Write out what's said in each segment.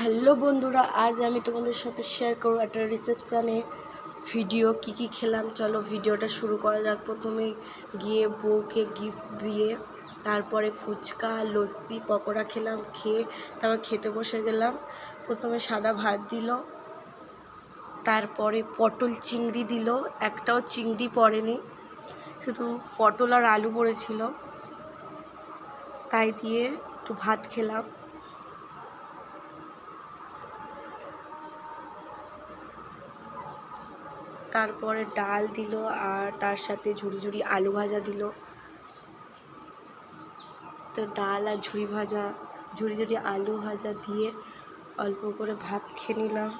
Hello বন্ধুরা, আজ আমি তোমাদের সাথে শেয়ার করব একটা রিসেপশানে ভিডিও কি কি খেলাম? চলো ভিডিওটা শুরু করা যাক। প্রথমে গিয়ে বউকে গিফট দিয়ে, তারপরে ফুচকা, লস্যি, পকোড়া খেলাম, খেয়ে তারপর খেতে বসে গেলাম। প্রথমে সাদা ভাত দিল, তারপরে পটল চিংড়ি দিল। একটাও চিংড়ি পড়েনি, শুধু পটল আর আলু পড়েছিল। তাই দিয়ে একটু ভাত খেলাম। তারপরে ডাল দিল আর তার সাথে ঝুড়ি ঝুড়ি আলু ভাজা দিল। তো ডাল আর ঝুড়ি ভাজা, ঝুড়ি ঝুড়ি আলু ভাজা দিয়ে অল্প করে ভাত খেয়ে নিলাম।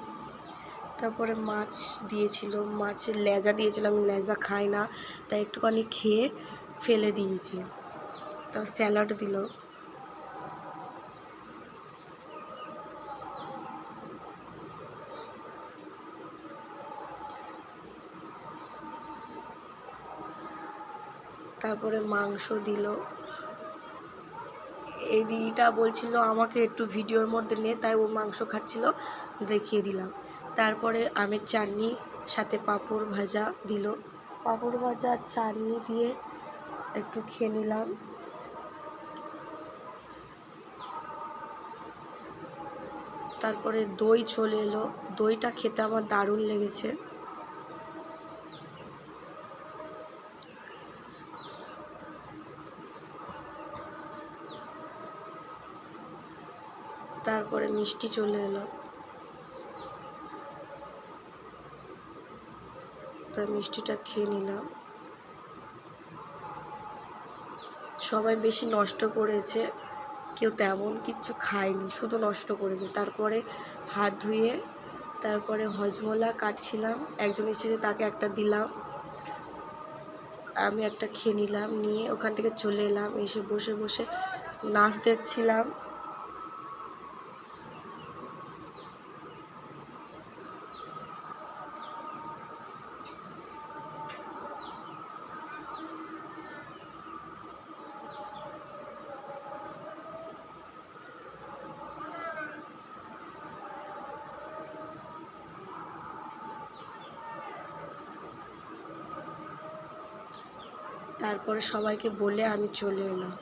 তারপরে মাছ দিয়েছিল, মাছের লেজা দিয়েছিল, আমি লেজা খাই না, তাই একটুখানি খেয়ে ফেলে দিয়েছি। তো স্যালাড দিল। তারপরে মাংস দিল। এই দিদিটা বলছিল, আমাকে একটু ভিডিওর মধ্যে নে। তাই ও মাংস খাচ্ছিল, দেখিয়ে দিলাম। তারপরে আমের চাটনি, সাথে পাঁপড় ভাজা দিল। পাঁপড় ভাজা চাটনি দিয়ে একটু খেয়ে নিলাম। তারপরে দই চলে এলো। দইটা খেতে আমার দারুণ লেগেছে। তারপরে মিষ্টি চলে এলো। তা মিষ্টিটা খেয়ে নিলাম। সবাই বেশি নষ্ট করেছে, কেউ তেমন কিচ্ছু খায়নি, শুধু নষ্ট করেছে। তারপরে হাত ধুয়ে তারপরে হজমলা কাটছিলাম। একজন এসেছে, তাকে একটা দিলাম। আমি একটা খেয়ে নিলাম, নিয়ে ওখান থেকে চলে এলাম। এসে বসে বসে নাচ দেখছিলাম। তারপরে সবাইকে বলে আমি চলে এলাম।